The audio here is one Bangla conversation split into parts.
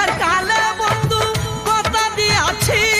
দেখার কালে বন্ধু কথা দিয়াছিলে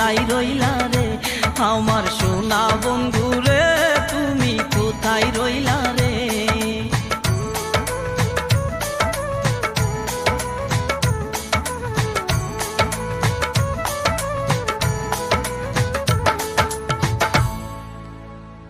কোথায় রইলা রে? আমার সোনা বন্ধু